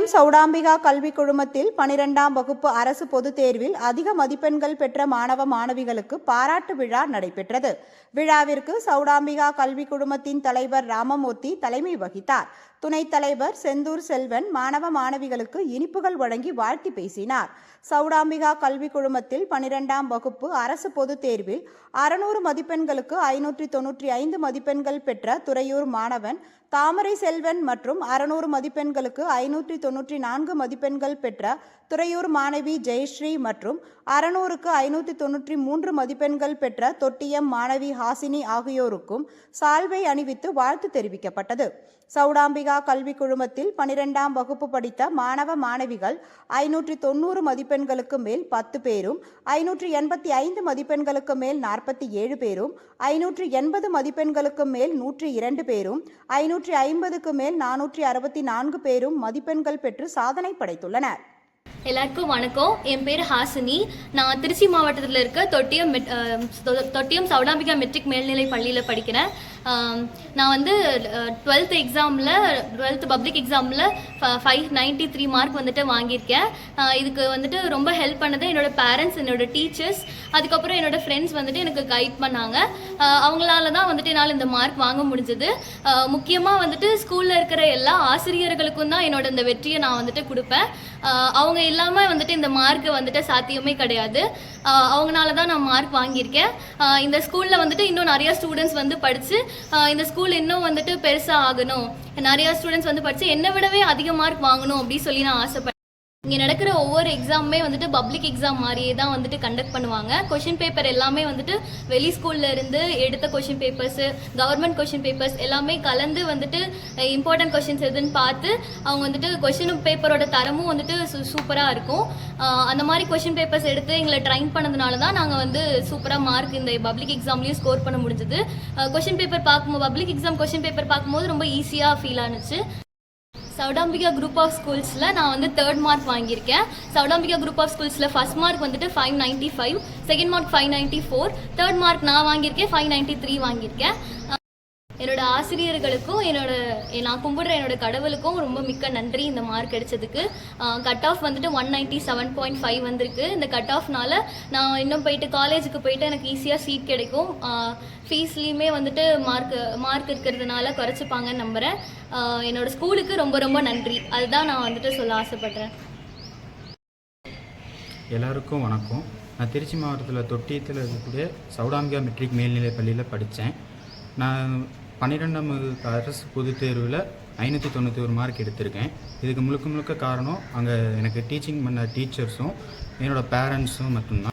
சௌடாம்பிகா கல்வி குழுமத்தில் பனிரெண்டாம் வகுப்பு அரசு பொதுத் தேர்வில் அதிக மதிப்பெண்கள் பெற்ற மாணவ மாணவிகளுக்கு பாராட்டு விழா நடைபெற்றது. விழாவிற்கு சௌடாம்பிகா கல்வி குழுமத்தின் தலைவர் ராமமூர்த்தி தலைமை வகித்தார். துணைத் தலைவர் செந்தூர் செல்வன் மாணவ மாணவிகளுக்கு இனிப்புகள் வழங்கி வாழ்த்தி பேசினார். சௌடாம்பிகா கல்விக் குழுமத்தில் பனிரெண்டாம் வகுப்பு அரசு பொதுத் தேர்வில் அறுநூறு மதிப்பெண்களுக்கு ஐநூற்றி தொன்னூற்றி ஐந்து மதிப்பெண்கள் பெற்ற துறையூர் மாணவன் தாமரை செல்வன் மற்றும் அறுநூறு மதிப்பெண்களுக்கு ஐநூற்றி தொன்னூற்றி நான்கு மதிப்பெண்கள் பெற்ற துறையூர் மாணவி ஜெயஸ்ரீ மற்றும் அறநூறுக்கு ஐநூற்றி தொன்னூற்றி மூன்று மதிப்பெண்கள் பெற்ற தொட்டியம் மாணவி ஹாசினி ஆகியோருக்கும் சால்வை அணிவித்து வாழ்த்து தெரிவிக்கப்பட்டது. சௌடாம்பிகா கல்விக் குழுமத்தில் பனிரெண்டாம் வகுப்பு படித்த மாணவ மாணவிகள் ஐநூற்றி தொண்ணூறு மதிப்பெண்களுக்கு மேல் பத்து பேரும் ஐநூற்றி எண்பத்தி ஐந்து மதிப்பெண்களுக்கு மேல் நாற்பத்தி ஏழு பேரும் ஐநூற்றி எண்பது மதிப்பெண்களுக்கு மேல் நூற்றி இரண்டு பேரும் ஐநூற்றி ஐம்பதுக்கு மேல் நானூற்றி அறுபத்தி நான்கு பேரும் மதிப்பெண்கள் பெற்று சாதனை படைத்துள்ளனர். எல்லாருக்கும் வணக்கம். என் பேர் ஹாசினி. நான் திருச்சி மாவட்டத்தில் இருக்க தொட்டியம் மெட் தொ- தொட்டியம் சௌடாம்பிகா மெட்ரிக் மேல்நிலை பள்ளியில் படிக்கிறேன். நான் வந்து டுவெல்த் எக்ஸாமில் டுவெல்த் பப்ளிக் எக்ஸாமில் ஃபைவ் நைன்ட்டி த்ரீ மார்க் வந்துட்டு வாங்கியிருக்கேன். இதுக்கு வந்துட்டு ரொம்ப ஹெல்ப் பண்ணது என்னோடய பேரண்ட்ஸ் என்னோட டீச்சர்ஸ். அதுக்கப்புறம் என்னோடய ஃப்ரெண்ட்ஸ் வந்துட்டு எனக்கு கைட் பண்ணாங்க. அவங்களால தான் வந்துட்டு என்னால் இந்த மார்க் வாங்க முடிஞ்சது. முக்கியமாக வந்துட்டு ஸ்கூலில் இருக்கிற எல்லா ஆசிரியர்களுக்கும் தான் என்னோட இந்த வெற்றியை நான் வந்துட்டு கொடுப்பேன். அவங்க இல்லாமல் வந்துட்டு இந்த மார்க் வந்துட்டு சாத்தியமே கிடையாது. அவங்களால தான் நான் மார்க் வாங்கியிருக்கேன். இந்த ஸ்கூலில் வந்துட்டு இன்னும் நிறைய ஸ்டூடெண்ட்ஸ் வந்து படித்து இந்த ஸ்கூல் இன்னும் வந்துட்டு பெருசாக ஆகணும். நிறைய ஸ்டூடெண்ட்ஸ் வந்து படித்து என்னை விடவே அதிக மார்க் வாங்கணும் அப்படின்னு சொல்லி நான் ஆசைப்பட்டேன். இங்கே நடக்கிற ஒவ்வொரு எக்ஸாமுமே வந்துட்டு பப்ளிக் எக்ஸாம் மாதிரியே தான் வந்துட்டு கண்டக்ட் பண்ணுவாங்க. கொஷின் பேப்பர் எல்லாமே வந்துட்டு வெளி ஸ்கூல்ல இருந்து எடுத்த question papers government question papers எல்லாமே கலந்து வந்துட்டு இம்பார்ட்டன்ட் கொஷின்ஸ் எதுன்னு பார்த்து அவங்க வந்துட்டு கொஷின் பேப்பரோட தரமும் வந்துட்டு சூ சூப்பராக இருக்கும். அந்த மாதிரி கொஷின் பேப்பர்ஸ் எடுத்து எங்களை ட்ரைன் பண்ணதுனால தான் நாங்கள் வந்து சூப்பராக மார்க் இந்த பப்ளிக் எக்ஸாம்லேயும் ஸ்கோர் பண்ண முடிஞ்சது. கொஷின் பேப்பர் பார்க்கும்போது பப்ளிக் எக்ஸாம் கொஷின் பேப்பர் பார்க்கும்போது ரொம்ப ஈஸியாக ஃபீல் ஆனுச்சு. சவுடாம்பிகா குரூப் ஆஃப் ஸ்கூல்ஸில் நான் வந்து தேர்ட் மார்க் வாங்கியிருக்கேன். சவுடாம்பிகா குரூப் ஆஃப் ஸ்கூல்ஸில் ஃபஸ்ட் மார்க் வந்துட்டு five ninety five second mark five ninety four third mark நான் வாங்கியிருக்கேன் ஃபைவ் நைன்ட்டி த்ரீ வாங்கியிருக்கேன். என்னோட ஆசிரியர்களுக்கும் என்னோட நான் கும்பிடுற என்னோட கடவுளுக்கும் ரொம்ப மிக்க நன்றி இந்த மார்க் அடிச்சதுக்கு கட் ஆஃப் வந்துட்டு one ninety seven point five வந்திருக்கு. இந்த கட் ஆஃப்னால நான் இன்னும் போயிட்டு காலேஜுக்கு போயிட்டு எனக்கு ஈஸியாக சீட் கிடைக்கும். ஃபீஸ்லேயுமே வந்துட்டு மார்க் மார்க் இருக்கிறதுனால குறைச்சிப்பாங்கன்னு நம்புகிறேன் என்னோட ஸ்கூலுக்கு ரொம்ப ரொம்ப நன்றி. அதுதான் நான் வந்துட்டு சொல்ல ஆசைப்பட்றேன். எல்லாருக்கும் வணக்கம். நான் திருச்சி மாவட்டத்தில் தொட்டியத்தில் இருக்கக்கூடிய சௌடாம்பிகா மெட்ரிக் மேல்நிலைப் பள்ளியில் படித்தேன் நான் பன்னிரெண்டாம் வகுப்பு அரசு பொதுத் தேர்வில் ஐநூற்றி தொண்ணூற்றி ஒரு மார்க் எடுத்திருக்கேன். இதுக்கு முழுக்க முழுக்க காரணம் அங்கே எனக்கு டீச்சிங் பண்ண டீச்சர்ஸும் என்னோடய பேரண்ட்ஸும் மட்டும்தான்.